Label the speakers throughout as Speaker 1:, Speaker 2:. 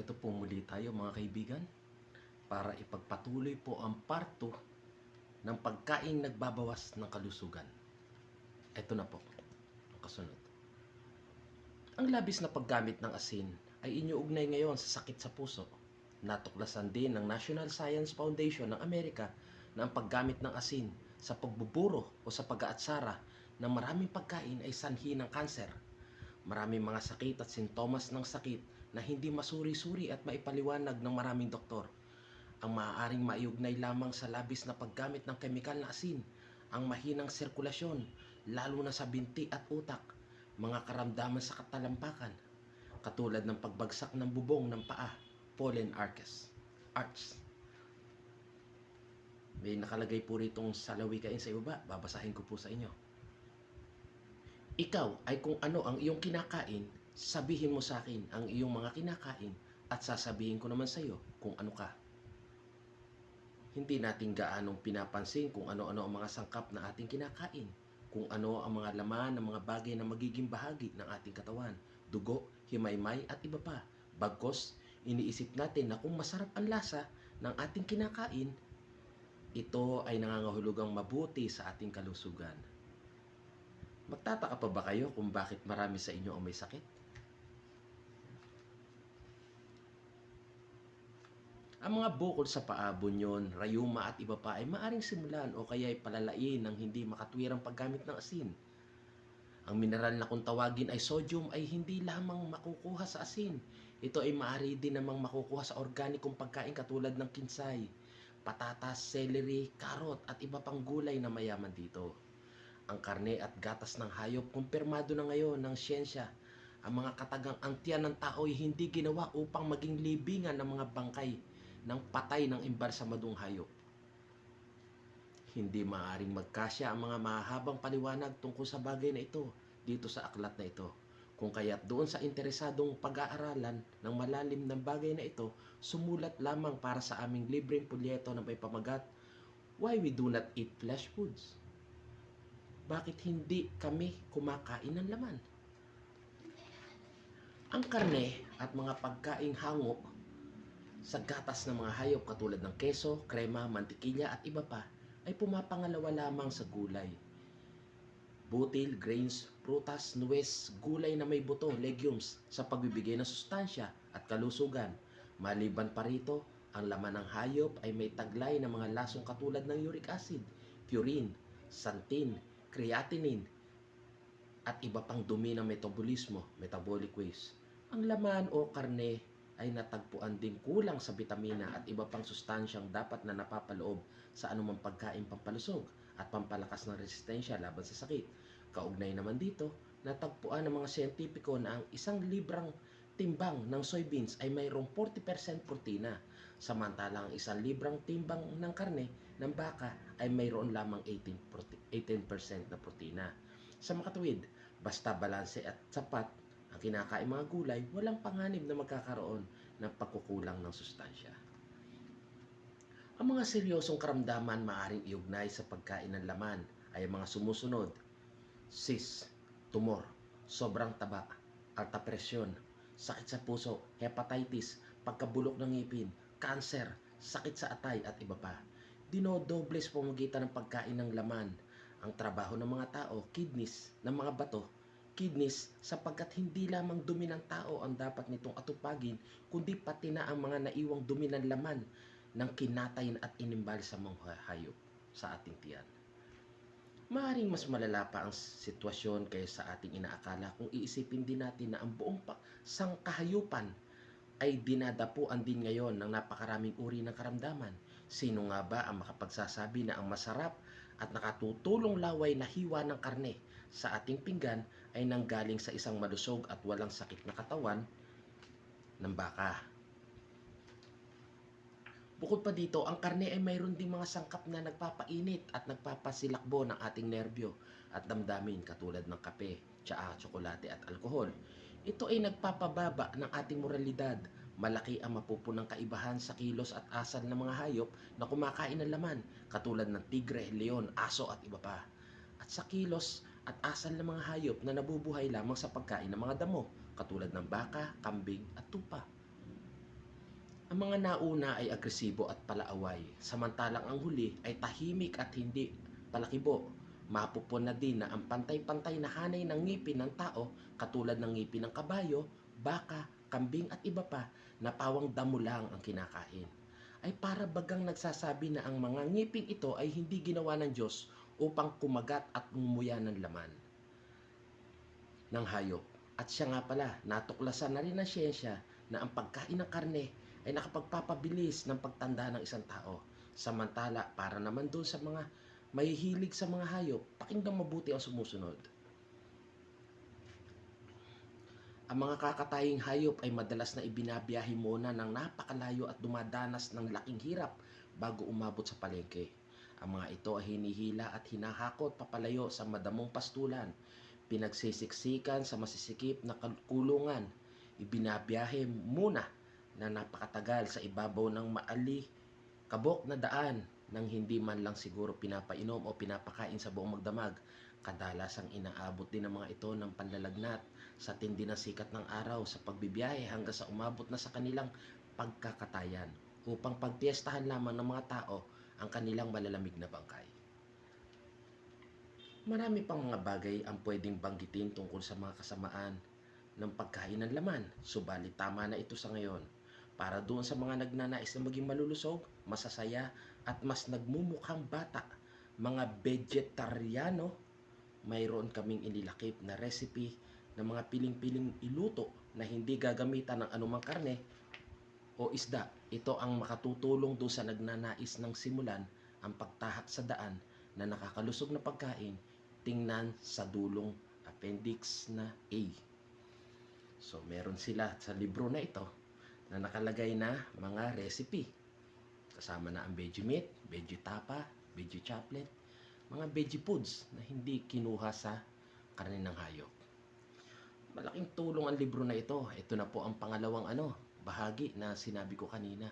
Speaker 1: Ito po muli tayo mga kaibigan para ipagpatuloy po ang parto ng pagkain nagbabawas ng kalusugan. Ito na po ang kasunod. Ang labis na paggamit ng asin ay inyuugnay ngayon sa sakit sa puso. Natuklasan din ng National Science Foundation ng Amerika na ang paggamit ng asin sa pagbuburo o sa pag-aatsara ng maraming pagkain ay sanhi ng kanser. Maraming mga sakit at sintomas ng sakit na hindi masuri-suri at maipaliwanag ng maraming doktor. Ang maaaring maiugnay lamang sa labis na paggamit ng kemikal na asin, ang mahinang sirkulasyon, lalo na sa binti at utak, mga karamdaman sa katalampakan, katulad ng pagbagsak ng bubong ng paa, pollen arches, arch. May nakalagay po ritong salawikain sa ibaba, babasahin ko po sa inyo. Ikaw ay kung ano ang iyong kinakain, sabihin mo sa akin ang iyong mga kinakain at sasabihin ko naman sa iyo kung ano ka. Hindi natin gaanong pinapansin kung ano-ano ang mga sangkap na ating kinakain, kung ano ang mga laman ng mga bagay na magiging bahagi ng ating katawan, dugo, himaymay at iba pa. Bagkos, iniisip natin na kung masarap ang lasa ng ating kinakain, ito ay nangangahulugang mabuti sa ating kalusugan. Magtataka pa ba kayo kung bakit marami sa inyo ang may sakit? Ang mga bukol sa paa, bunyon, rayuma at iba pa ay maaring simulan o kaya ay palalain ng hindi makatwirang paggamit ng asin. Ang mineral na kung tawagin ay sodium ay hindi lamang makukuha sa asin. Ito ay maaari din namang makukuha sa organikong pagkain katulad ng kinsay, patatas, celery, karot at iba pang gulay na mayaman dito. Ang karne at gatas ng hayop kumpirmado na ngayon ng siyensya. Ang mga katagang antyan ng tao ay hindi ginawa upang maging libingan ng mga bangkay ng patay ng imbalsamadong hayop. Hindi maaaring magkasya ang mga mahahabang paliwanag tungkol sa bagay na ito dito sa aklat na ito. Kung kaya't doon sa interesadong pag-aaralan ng malalim ng bagay na ito, sumulat lamang para sa aming libreng pulyeto na may pamagat, Why we do not eat flesh foods? Bakit hindi kami kumakain ng laman? Ang karne at mga pagkaing hango sa gatas ng mga hayop katulad ng keso, krema, mantikilya at iba pa ay pumapangalawa lamang sa gulay. Butil, grains, prutas, nuwes, gulay na may buto, legumes sa pagbibigay ng sustansya at kalusugan. Maliban pa rito, ang laman ng hayop ay may taglay ng mga lasong katulad ng uric acid, purine, santin, creatinine, at iba pang dumi ng metabolismo, metabolic waste. Ang laman o karne ay natagpuan din kulang sa bitamina at iba pang sustansyang dapat na napapaloob sa anumang pagkain pampalusog at pampalakas ng resistensya laban sa sakit. Kaugnay naman dito, natagpuan ng mga siyentipiko na ang isang librang timbang ng soybeans ay mayroong 40% protina, samantalang ang isang librang timbang ng karne ng baka ay mayroon lamang 18%, prote- 18% na protina. Sa makatuwid, basta balanse at sapat ang kinakain mga gulay, walang panganib na magkakaroon ng pagkukulang ng sustansya. Ang mga seryosong karamdaman maaring iugnay sa pagkain ng laman ay ang mga sumusunod. Cis, tumor, sobrang taba, alta presyon, sakit sa puso, hepatitis, pagkabulok ng ngipin, kanser, sakit sa atay at iba pa. Dinodoble sa pamagitan ng pagkain ng laman ang trabaho ng mga tao, kidneys, ng mga bato, kidneys sapagkat hindi lamang dumi ng tao ang dapat nitong atupagin kundi pati na ang mga naiwang dumi ng laman ng kinatayin at inimbal sa mga hayop sa ating tiyan. Maaring mas malala pa ang sitwasyon kaysa sa ating inaakala kung iisipin din natin na ang buong pa- sangkahayupan ay dinadapuan din ngayon ng napakaraming uri ng karamdaman. Sino nga ba ang makapagsasabi na ang masarap at nakatutulong laway na hiwa ng karne sa ating pinggan ay nanggaling sa isang malusog at walang sakit na katawan ng baka. Bukod pa dito, ang karne ay mayroon ding mga sangkap na nagpapainit at nagpapasilakbo ng ating nerbyo at damdamin katulad ng kape, tsaa, tsokolate at alkohol. Ito ay nagpapababa ng ating moralidad. Malaki ang mapupunang kaibahan sa kilos at asal ng mga hayop na kumakain ng laman katulad ng tigre, leon, aso at iba pa. At sa kilos at asal ng mga hayop na nabubuhay lamang sa pagkain ng mga damo katulad ng baka, kambing at tupa. Ang mga nauna ay agresibo at palaaway, samantalang ang huli ay tahimik at hindi palakibo. Mapupun na din na ang pantay-pantay na hanay ng ngipin ng tao, katulad ng ngipin ng kabayo, baka, kambing at iba pa, na pawang damo lang ang kinakain. Ay para bagang nagsasabi na ang mga ngiping ito ay hindi ginawa ng Diyos upang kumagat at ngumuya ng laman ng hayop. At siya nga pala, natuklasan na rin ng siyensya na ang pagkain ng karne ay nakapagpapabilis ng pagtanda ng isang tao. Samantala, para naman doon sa mga mahihilig sa mga hayop, pakinggan mabuti ang sumusunod. Ang mga kakataying hayop ay madalas na ibinabiyahe muna ng napakalayo at dumadanas ng laking hirap bago umabot sa palengke. Ang mga ito ay hinihila at hinahakot papalayo sa madamong pastulan, pinagsisiksikan sa masisikip na kulungan, ibinabiyahe muna na napakatagal sa ibabaw ng maali kabok na daan nang hindi man lang siguro pinapainom o pinapakain sa buong magdamag. Kadalasang inaabot din ng mga ito ng panlalagnat sa tindi ng sikat ng araw sa pagbibiyahe hanggang sa umabot na sa kanilang pagkakatayan upang pagpiestahan lamang ng mga tao ang kanilang malalamig na bangkay. Marami pang mga bagay ang pwedeng banggitin tungkol sa mga kasamaan ng pagkain ng laman, subalit tama na ito sa ngayon para doon sa mga nagnanais na maging malulusog, masasaya at mas nagmumukhang bata, mga vegetariano, mayroon kaming inilakip na recipe ng mga piling-piling iluto na hindi gagamitan ng anumang karne o isda. Ito ang makatutulong doon sa nagnanais ng simulan ang pagtahak sa daan na nakakalusog na pagkain tingnan sa dulong appendix na A. So, meron sila sa libro na ito na nakalagay na mga recipe. Kasama na ang veggie meat, veggie tapa, veggie chaplet, mga veggie foods na hindi kinuha sa karne ng hayop. Malaking tulong ang libro na ito. Ito na po ang pangalawang ano, bahagi na sinabi ko kanina.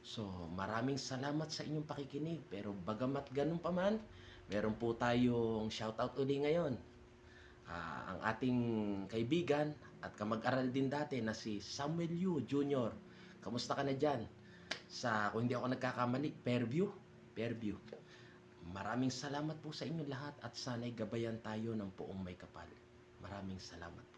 Speaker 1: So, maraming salamat sa inyong pakikinig. Pero bagamat ganun pa man, meron po tayong shoutout uli ngayon. Ah, ang ating kaibigan at kamag-aral din dati na si Samuel Yu Jr. Kamusta ka na dyan? Sa, kung hindi ako nagkakamali, Fairview. Fairview. Maraming salamat po sa inyo lahat at sana'y gabayan tayo ng poong may kapal. Maraming salamat po.